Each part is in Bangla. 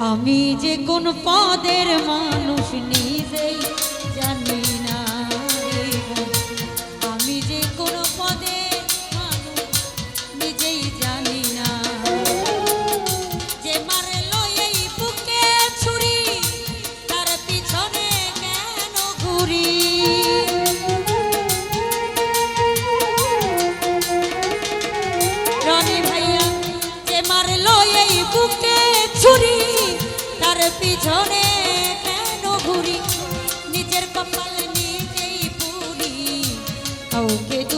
আমি যে কোন পদের মানুষ নিজেই জানি। Eu que tu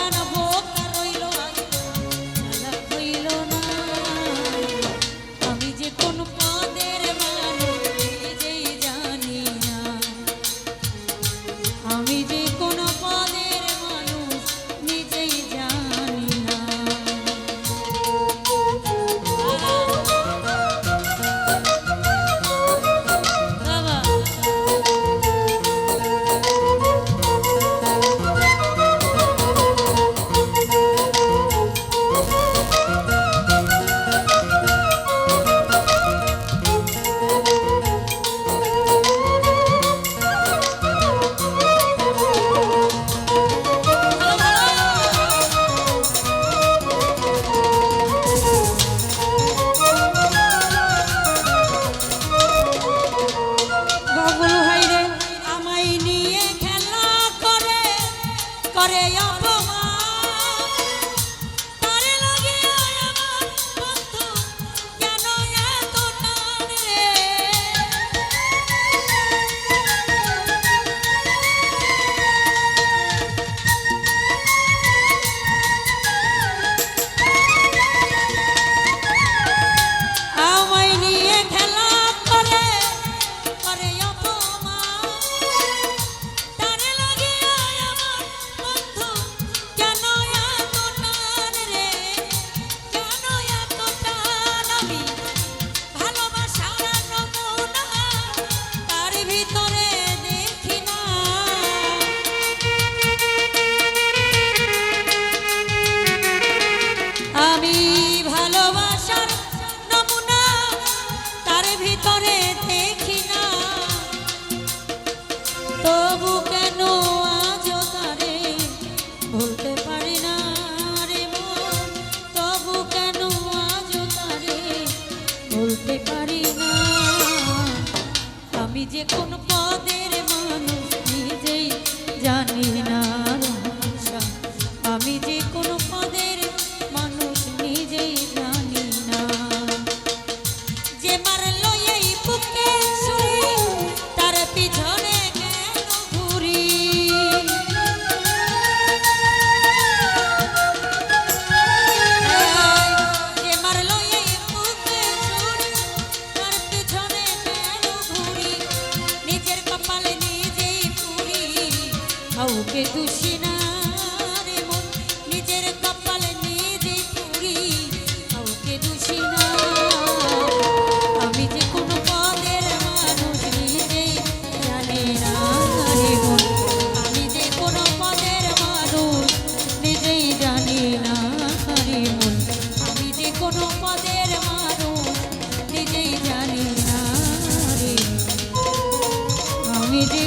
ore বুকে দুষিনা নিজের কপালে নিজে পুরি। কাউকে আমি যে কোনো পদের মানুষ আমি যে কোনো পদের জানি না হরিমন আমি যে কোনো পদের নিজেই জানি না আমি যে